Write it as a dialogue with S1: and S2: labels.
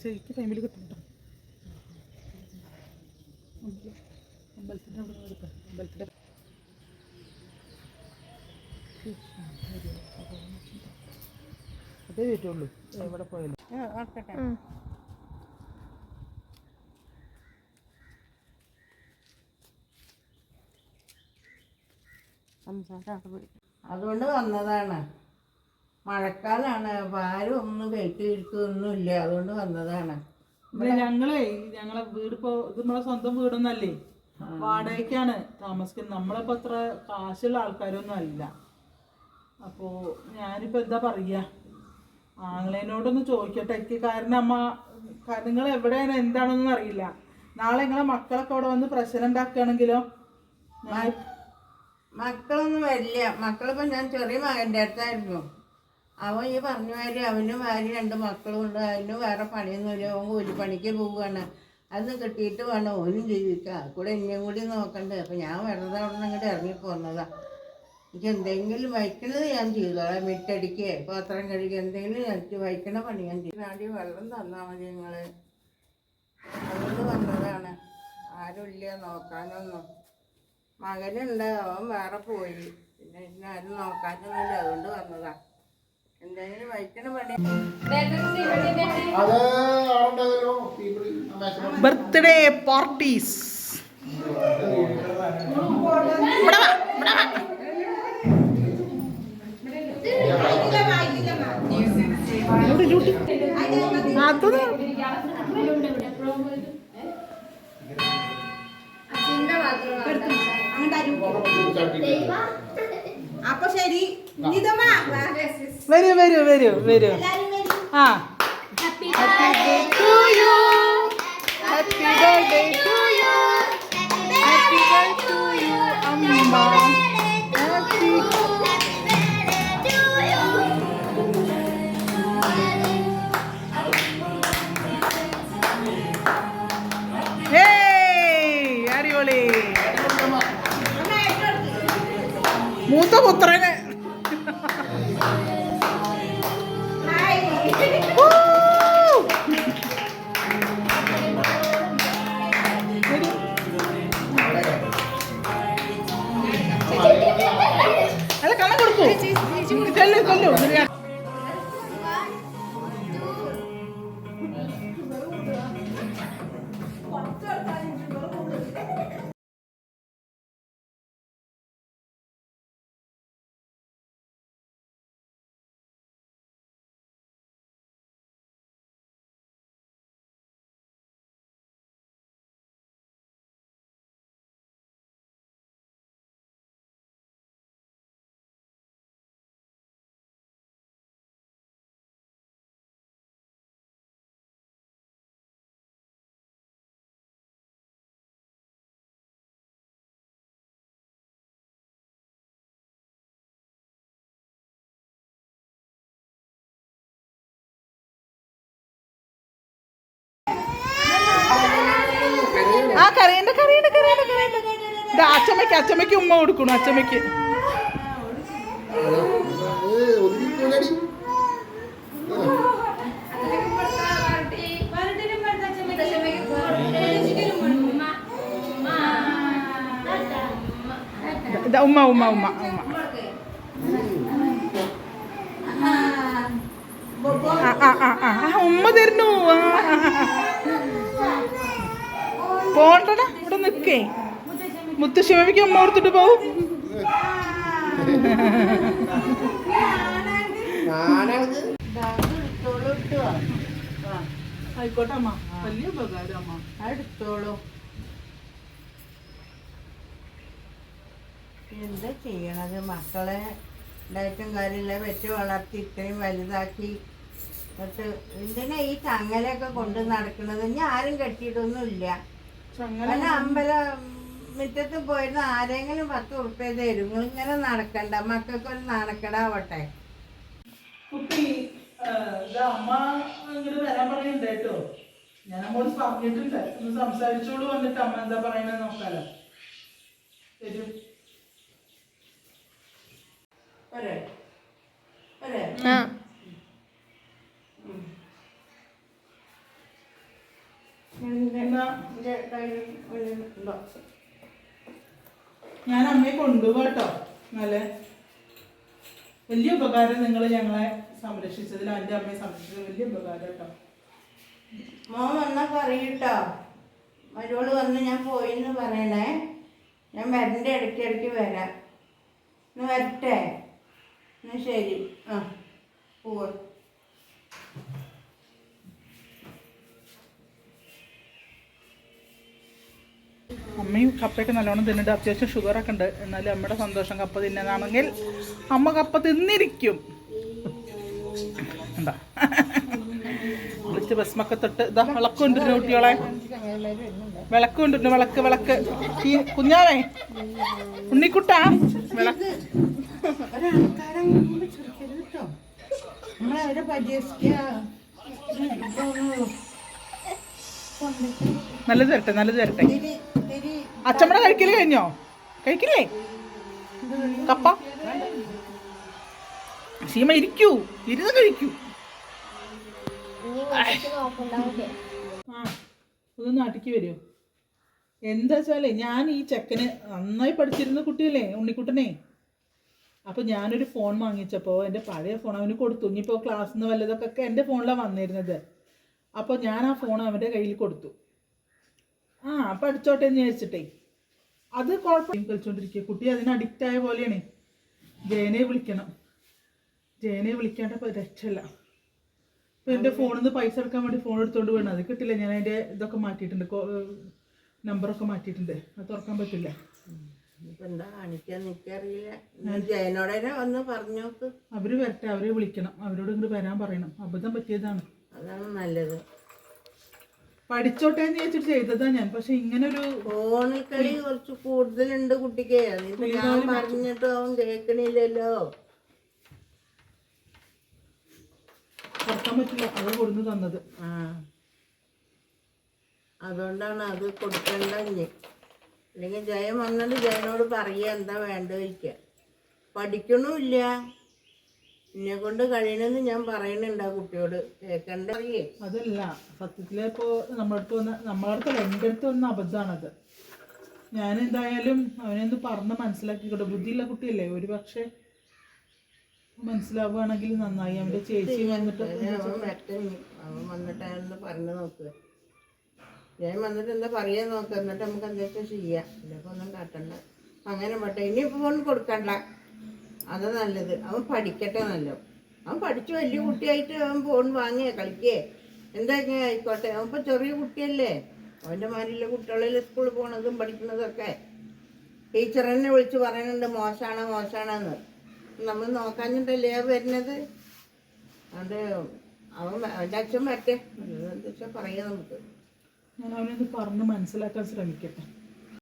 S1: ശരിക്കും ടൈമിൽ കിട്ടുന്നുണ്ടോ. അമ്പലത്തിന്റെ അവിടെ നിന്ന് എടുക്കാം. അമ്പലത്തിന്റെ അതേ പറ്റുള്ളൂ എവിടെ പോയാലും.
S2: അതുകൊണ്ട് വന്നതാണ്. മഴക്കാലാണ്. അപ്പൊ ആരും ഒന്നും കെട്ടിയിരിക്കൊന്നുമില്ല. അതുകൊണ്ട് വന്നതാണ്.
S1: ഞങ്ങളെ ഞങ്ങളെ വീട് ഇപ്പോ ഇത് നമ്മളെ സ്വന്തം വീടൊന്നല്ലേ? വാടകയ്ക്കാണ് താമസിക്കുന്നത്. നമ്മളിപ്പോ അത്ര കാശുള്ള ആൾക്കാരൊന്നും അല്ല. അപ്പോ ഞാനിപ്പോ എന്താ പറയാ? ആങ്ങളേനോടൊന്ന് ചോദിക്കട്ടെ. എനിക്ക് കാരണം അമ്മ നിങ്ങൾ എവിടെയാണ്? എന്താണെന്നൊന്നും അറിയില്ല. നാളെ നിങ്ങളെ മക്കളൊക്കെ അവിടെ വന്ന് പ്രശ്നം ഉണ്ടാക്കുകയാണെങ്കിലോ?
S2: മക്കളൊന്നും വരില്ല. മക്കളിപ്പോ ഞാൻ ചെറിയ മകന്റെ അടുത്തായിരുന്നു. അവൻ ഈ പറഞ്ഞ മാതിരി അവനും ഭാര്യ രണ്ട് മക്കളും ഉണ്ട്. അതിന് വേറെ പണിയൊന്നുമില്ല അവൻ കൂലിപ്പണിക്ക് പോവുകയാണ്. അന്ന് കിട്ടിയിട്ട് വേണം. ഓനും ജീവിക്കാൻ കൂടെ എന്നെയും കൂടി നോക്കണ്ടേ. അപ്പം ഞാൻ വെറുതെ അവിടെ നിന്ന് ഇറങ്ങി പോന്നതാ. എനിക്ക് എന്തെങ്കിലും വയ്ക്കണത് ഞാൻ ചെയ്തോളാം മിറ്റടിക്കുക പാത്രം കഴുകി എന്തെങ്കിലും എനിക്ക് വയ്ക്കണ പണി ഞാൻ ചെയ്യും വെള്ളം തന്നാൽ മതി നിങ്ങൾ അതുകൊണ്ട് വന്നതാണ്. ആരുമില്ല നോക്കാനൊന്നും. മകനുണ്ട്. അവൻ വേറെ പോയി. പിന്നെ ആരും നോക്കാനൊന്നുമില്ല അതുകൊണ്ട് വന്നതാ.
S1: ബർത്ത്ഡേ പാർട്ടീസ്
S3: അപ്പൊ ശരി ഇതമ്മ
S1: വരൂ വരൂ വരൂ വരൂ ആ
S3: happy
S1: to you. Happy birthday to you. Happy birthday to you, Amma. Happy 六十年 അച്ഛമ്മയ്ക്ക് അച്ചമ്മയ്ക്ക് ഉമ്മ കൊടുക്കണു അച്ഛമ്മയ്ക്ക്. ഉമ്മ ഉമ്മ ഉമ്മ ഉമ്മ. ഉമ്മ തരുന്നു. പോണ്ടടാ ഇവിടെ നിൽക്കേ. മുത്തശ്ശിമയ്ക്ക് അമ്മ ഓർത്തിട്ട് പോവും ആയിക്കോട്ടെ അമ്മ. വലിയ ഉപകാരം അമ്മ
S2: എന്താ ചെയ്യണത്? മക്കളെ ഉണ്ടായിട്ടും കാര്യമില്ല വെച്ച് വളർത്തി ഇത്രയും വലുതാക്കി. എന്നിട്ട് എന്തിനാ ഈ ചങ്ങലൊക്കെ കൊണ്ട് നടക്കുന്നത് ഇനി ആരും കെട്ടിയിട്ടൊന്നുമില്ല. ഇല്ല അമ്പല മുറ്റത്ത് പോയിരുന്ന ആരെങ്കിലും പത്ത് ഉറുപ്പ്യ തരും. ഇങ്ങനെ നടക്കണ്ട. മക്കൾക്കൊരു നാണക്കടാവട്ടെ.
S1: കുട്ടി അമ്മ ഇങ്ങോട്ട് വരാൻ പറയുന്നുണ്ട് കേട്ടോ. ഞാൻ അമ്മോട് പറഞ്ഞിട്ടുണ്ട്. ഒന്ന് സംസാരിച്ചോളൂ വന്നിട്ട് അമ്മ എന്താ പറയണെന്ന് നോക്കാലോ. ശരി
S2: ഒരേ ഒരേ എന്റെ കയ്യിൽ ഉണ്ടോ
S1: ഞാൻ അമ്മയെ കൊണ്ടുപോകാം കേട്ടോ നല്ല വലിയ ഉപകാരം നിങ്ങൾ ഞങ്ങളെ സംരക്ഷിച്ചതിൽ എന്റെ അമ്മയെ സംരക്ഷിച്ചത് വലിയ ഉപകാരം കേട്ടോ
S2: മോൻ വന്നാ പറയൂട്ടോ. മരോട് വന്ന് ഞാൻ പോയിന്ന് പറയണേ. ഞാൻ വരണ്ട ഇടയ്ക്ക് ഇടയ്ക്ക് വരാം. ഇന്ന് വരട്ടെ? എന്നാ ശരി. ആ പോവാ.
S1: അമ്മയും കപ്പയൊക്കെ നല്ലോണം തിന്നിട്ട് അത്യാവശ്യം ഷുഗറൊക്കെ ഉണ്ട്. എന്നാലും അമ്മയുടെ സന്തോഷം കപ്പ തിന്നാനാണെങ്കിൽ അമ്മ കപ്പ തിന്നിരിക്കും. എന്താ? വിളിച്ച് ഭസ്മൊക്കെ തൊട്ട് ഇതാ വിളക്ക് കൊണ്ടിരുന്നു കുട്ടികളെ. വിളക്ക് കൊണ്ടിരുന്നു വിളക്ക് വിളക്ക്. ഈ കുഞ്ഞാവേ ഉണ്ണിക്കുട്ടാ വിളക്ക്.
S2: നമ്മളവരെ പരിഹസിക്കുക
S1: നല്ലത് തരട്ടെ നല്ലത്
S2: തിരി
S1: അച്ചമ്മടെ കഴിക്കൽ കഴിഞ്ഞോ? കഴിക്കില്ലേ കപ്പ? സീമ ഇരിക്കൂ ഇരുന്ന് കഴിക്കൂ. ആ ഒന്ന് നാട്ടിക്ക് വരുമോ എന്താ വെച്ചാലേ ഞാൻ ഈ ചെക്കന് നന്നായി പഠിച്ചിരുന്ന കുട്ടിയല്ലേ ഉണ്ണിക്കുട്ടനെ? അപ്പോൾ ഞാനൊരു ഫോൺ വാങ്ങിച്ചപ്പോൾ എന്റെ പഴയ ഫോൺ അവന് കൊടുത്തു. ഇനിയിപ്പോൾ ക്ലാസ്സിൽ നിന്ന് വല്ലതൊക്കെ എന്റെ ഫോണിലാണ് വന്നിരുന്നത്. അപ്പോൾ ഞാൻ ആ ഫോൺ അവന്റെ കയ്യിൽ കൊടുത്തു. ആ അപ്പം അടിച്ചോട്ടെ എന്ന് ചോദിച്ചിട്ടേ അത് കുഴപ്പം കളിച്ചോണ്ടിരിക്കുക. കുട്ടി അതിന് അഡിക്റ്റ് ആയ പോലെയാണ്. ജയനെ വിളിക്കണം. ജയനെ വിളിക്കേണ്ട രക്ഷല്ല ഇപ്പൊ എന്റെ ഫോണിൽ നിന്ന് പൈസ എടുക്കാൻ വേണ്ടി ഫോൺ എടുത്തോണ്ട് വേണം. അത് കിട്ടില്ല. ഞാൻ അതിന്റെ ഇതൊക്കെ മാറ്റിയിട്ടുണ്ട്. നമ്പറൊക്കെ മാറ്റിയിട്ടുണ്ട്. അത് തുറക്കാൻ പറ്റില്ല. അവർ വരട്ടെ. അവരെ വിളിക്കണം. അവരോട് ഇങ്ങോട്ട് വരാൻ പറയണം. അബദ്ധം പറ്റിയതാണ്.
S2: അതാണ് നല്ലത്.
S1: പഠിച്ചോട്ടെ എന്ന് ചോദിച്ചിട്ട് ചെയ്തതാ ഞാൻ. പക്ഷെ ഇങ്ങനെ ഒരു
S2: ഫോണിൽ കളി കുറച്ച് കൂടുതലുണ്ട് കുട്ടിക്ക്. അതിപ്പോ ഞാൻ പറഞ്ഞിട്ട് അവൻ കേൾക്കണില്ലല്ലോ.
S1: പറ്റില്ല. കൊടുന്ന് തന്നത്.
S2: അതുകൊണ്ടാണ് അത് കൊടുക്കണ്ട ഇനി അല്ലെങ്കിൽ ജയം വന്നിട്ട് ജയനോട് പറയുക എന്താ വേണ്ട ചോദിക്കുക. പഠിക്കണമില്ല എന്നെ കൊണ്ട് കഴിയണമെന്ന് ഞാൻ പറയണുണ്ട് ആ കുട്ടിയോട്. കേൾക്കണ്ട അറിയേ
S1: അതല്ല. സത്യത്തിൽ ഇപ്പോ നമ്മളടുത്ത് വന്ന നമ്മളടുത്ത് എന്റെ എന്റെ അടുത്ത് വന്ന അബദ്ധമാണത്. ഞാൻ എന്തായാലും അവനെന്ത് പറഞ്ഞ് മനസ്സിലാക്കിക്കോട്ടെ. ബുദ്ധിയുള്ള കുട്ടിയല്ലേ. ഒരു പക്ഷേ മനസ്സിലാവുകയാണെങ്കിൽ നന്നായി. അവന്റെ ചേച്ചി വന്നിട്ട്
S2: അവൻ വരട്ടെ അവൻ വന്നിട്ട് പറഞ്ഞു നോക്ക്. ഞാൻ വന്നിട്ട് എന്താ പറയാ നോക്ക്. എന്നിട്ട് നമുക്ക് എന്തൊക്കെ ചെയ്യാം. ഇതൊക്കെ ഒന്നും കാട്ടണ്ട. അങ്ങനെ പോട്ടെ ഇനിയിപ്പോൾ ഫോൺ കൊടുക്കണ്ട. അത് നല്ലത്. അവൻ പഠിക്കട്ടെ നല്ല. അവൻ പഠിച്ചു വലിയ കുട്ടിയായിട്ട് അവൻ ഫോൺ വാങ്ങിയ കളിക്കേ. എന്തൊക്കെ ആയിക്കോട്ടെ? അവൻ ഇപ്പം ചെറിയ കുട്ടിയല്ലേ. അവന്റെ മാനിലെ കുട്ടികളിൽ സ്കൂളിൽ പോണതും പഠിക്കുന്നതൊക്കെ. ടീച്ചർ തന്നെ വിളിച്ച് പറയുന്നുണ്ട് മോശമാണ് മോശമാണെന്ന് നമ്മൾ നോക്കാഞ്ഞിട്ടല്ലേ വരുന്നത്? അതുകൊണ്ട് അവൻ അവന്റെ അച്ഛൻ വരട്ടെ. എന്താ നമുക്ക്.
S1: ഞാൻ അവനത് പറഞ്ഞ് മനസ്സിലാക്കാൻ ശ്രമിക്കട്ടെ.